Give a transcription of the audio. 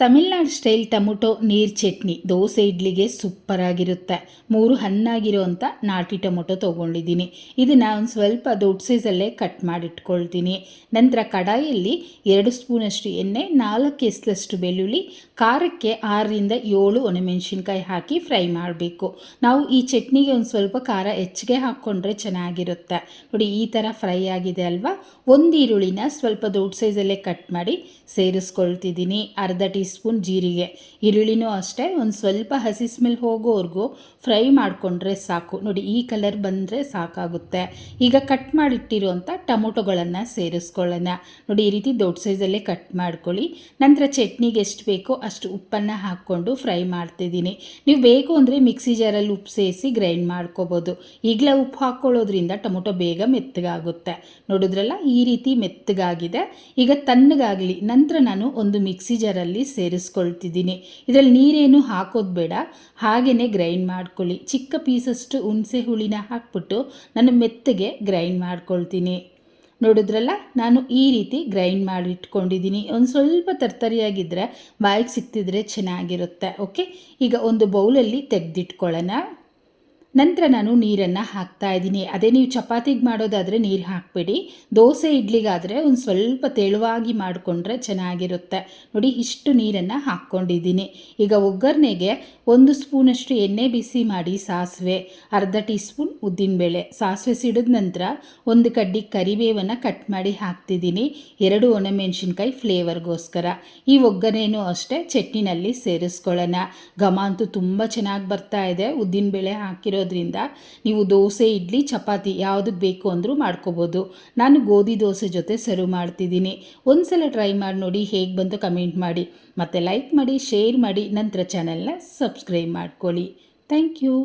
Tamil Nadu style tomato, ನೀರು ಚಟ್ನಿ, ದೋಸೆ ಇಡ್ಲಿಗೆ ಸೂಪರಾಗಿರುತ್ತೆ ಮೂರು ಹಣ್ಣಾಗಿರೋಂಥ ನಾಟಿ ಟೊಮೊಟೊ ತೊಗೊಂಡಿದ್ದೀನಿ. ಇದನ್ನು ಒಂದು ಸ್ವಲ್ಪ ದೊಡ್ಡ ಸೈಜಲ್ಲೇ ಕಟ್ ಮಾಡಿಟ್ಕೊಳ್ತೀನಿ. ನಂತರ ಕಡಾಯಲ್ಲಿ ಎರಡು ಸ್ಪೂನಷ್ಟು ಎಣ್ಣೆ, ನಾಲ್ಕು ಎಸ್ಲಷ್ಟು ಬೆಳ್ಳುಳ್ಳಿ, ಖಾರಕ್ಕೆ ಆರರಿಂದ ಏಳು ಒಣಮೆಣಸಿನ್ಕಾಯಿ ಹಾಕಿ ಫ್ರೈ ಮಾಡಬೇಕು. ನಾವು ಈ ಚಟ್ನಿಗೆ ಒಂದು ಸ್ವಲ್ಪ ಖಾರ ಹೆಚ್ಚಿಗೆ ಹಾಕ್ಕೊಂಡ್ರೆ ಚೆನ್ನಾಗಿರುತ್ತೆ. ನೋಡಿ, ಈ ಥರ ಫ್ರೈ ಆಗಿದೆ ಅಲ್ವಾ? ಒಂದು ಈರುಳ್ಳಿನ ಸ್ವಲ್ಪ ದೊಡ್ಡ ಸೈಜಲ್ಲೇ ಕಟ್ ಮಾಡಿ ಸೇರಿಸ್ಕೊಳ್ತಿದ್ದೀನಿ. ಅರ್ಧ ಟೀ ಸ್ಪೂನ್ ಜೀರಿಗೆ. ಈರುಳ್ಳಿನೂ ಅಷ್ಟೇ, ಒಂದು ಸ್ವಲ್ಪ ಹಸಿ ಸ್ಮೆಲ್ ಹೋಗೋವರೆಗೂ ಫ್ರೈ ಮಾಡಿಕೊಂಡ್ರೆ ಸಾಕು. ನೋಡಿ, ಈ ಕಲರ್ ಬಂದರೆ ಸಾಕಾಗುತ್ತೆ. ಈಗ ಕಟ್ ಮಾಡಿಟ್ಟಿರುವಂಥ ಟೊಮೊಟೊಗಳನ್ನು ಸೇರಿಸ್ಕೊಳ್ಳೋಣ. ನೋಡಿ, ಈ ರೀತಿ ದೊಡ್ಡ ಸೈಜಲ್ಲೇ ಕಟ್ ಮಾಡ್ಕೊಳ್ಳಿ. ನಂತರ ಚಟ್ನಿಗೆ ಎಷ್ಟು ಬೇಕೋ ಅಷ್ಟು ಉಪ್ಪನ್ನು ಹಾಕ್ಕೊಂಡು ಫ್ರೈ ಮಾಡ್ತಿದ್ದೀನಿ. ನೀವು ಬೇಕು ಅಂದರೆ ಮಿಕ್ಸಿ ಜಾರಲ್ಲಿ ಉಪ್ಪು ಸೇರಿಸಿ ಗ್ರೈಂಡ್ ಮಾಡ್ಕೋಬೋದು. ಈಗಲೇ ಉಪ್ಪು ಹಾಕ್ಕೊಳ್ಳೋದ್ರಿಂದ ಟೊಮೊಟೊ ಬೇಗ ಮೆತ್ತಗಾಗುತ್ತೆ. ನೋಡಿದ್ರಲ್ಲ, ಈ ರೀತಿ ಮೆತ್ತಗಾಗಿದೆ. ಈಗ ತಣ್ಣಗಾಗಲಿ. ನಂತರ ನಾನು ಒಂದು ಮಿಕ್ಸಿ ಜಾರಲ್ಲಿ ಸೇರಿಸ್ಕೊಳ್ತಿದ್ದೀನಿ. ಇದರಲ್ಲಿ ನೀರೇನು ಹಾಕೋದು ಬೇಡ. ಹಾಗೆಯೇ ಗ್ರೈಂಡ್ ಮಾಡ್ಕೊಳ್ಳಿ. ಚಿಕ್ಕ ಪೀಸಷ್ಟು ಹುಣಸೆ ಹುಳಿನ ಹಾಕ್ಬಿಟ್ಟು ನಾನು ಮೆತ್ತಗೆ ಗ್ರೈಂಡ್ ಮಾಡ್ಕೊಳ್ತೀನಿ. ನೋಡಿದ್ರಲ್ಲ, ನಾನು ಈ ರೀತಿ ಗ್ರೈಂಡ್ ಮಾಡಿ ಇಟ್ಕೊಂಡಿದ್ದೀನಿ ಒಂದು ಸ್ವಲ್ಪ ತರ್ತರಿಯಾಗಿದ್ದರೆ ಬಾಯಿಗೆ ಸಿಕ್ತಿದ್ರೆ ಚೆನ್ನಾಗಿರುತ್ತೆ. ಓಕೆ? ಈಗ ಒಂದು ಬೌಲಲ್ಲಿ ತೆಗೆದಿಟ್ಕೊಳ್ಳೋಣ. ನಂತರ ನಾನು ನೀರನ್ನು ಹಾಕ್ತಾ ಇದ್ದೀನಿ. ಅದೇ ನೀವು ಚಪಾತಿಗೆ ಮಾಡೋದಾದರೆ ನೀರು ಹಾಕಬೇಡಿ. ದೋಸೆ ಇಡ್ಲಿಗಾದರೆ ಒಂದು ಸ್ವಲ್ಪ ತೆಳುವಾಗಿ ಮಾಡಿಕೊಂಡ್ರೆ ಚೆನ್ನಾಗಿರುತ್ತೆ. ನೋಡಿ, ಇಷ್ಟು ನೀರನ್ನು ಹಾಕ್ಕೊಂಡಿದ್ದೀನಿ. ಈಗ ಒಗ್ಗರಣೆಗೆ ಒಂದು ಸ್ಪೂನಷ್ಟು ಎಣ್ಣೆ ಬಿಸಿ ಮಾಡಿ ಸಾಸಿವೆ, ಅರ್ಧ ಟೀ ಸ್ಪೂನ್ ಉದ್ದಿನಬೇಳೆ. ಸಾಸಿವೆ ಸಿಡಿದ ನಂತರ ಒಂದು ಕಡ್ಡಿ ಕರಿಬೇವನ್ನು ಕಟ್ ಮಾಡಿ ಹಾಕ್ತಿದ್ದೀನಿ. ಎರಡು ಒಣಮೆಣಸಿನ್ಕಾಯಿ ಫ್ಲೇವರ್ಗೋಸ್ಕರ. ಈ ಒಗ್ಗರಣೆನೂ ಅಷ್ಟೇ ಚಟ್ನಿನಲ್ಲಿ ಸೇರಿಸ್ಕೊಳ್ಳೋಣ. ಘಮ ಅಂತೂ ತುಂಬ ಚೆನ್ನಾಗಿ ಬರ್ತಾ ಇದೆ. ಉದ್ದಿನಬೇಳೆ ಹಾಕಿರೋದ್ರಿಂದ ನೀವು ದೋಸೆ, ಇಡ್ಲಿ, ಚಪಾತಿ ಯಾವುದಕ್ಕೆ ಬೇಕು ಅಂದರೂ ಮಾಡ್ಕೋಬೋದು. ನಾನು ಗೋಧಿ ದೋಸೆ ಜೊತೆ ಸರ್ವ್ ಮಾಡ್ತಿದ್ದೀನಿ. ಒಂದ್ಸಲ ಟ್ರೈ ಮಾಡಿ ನೋಡಿ ಹೇಗೆ ಬಂತು ಕಮೆಂಟ್ ಮಾಡಿ. ಮತ್ತು ಲೈಕ್ ಮಾಡಿ ಶೇರ್ ಮಾಡಿ, ನಂತರ ಚಾನಲ್ನ ಸಬ್ಸ್ಕ್ರೈಬ್ ಮಾಡ್ಕೊಳ್ಳಿ. Thank you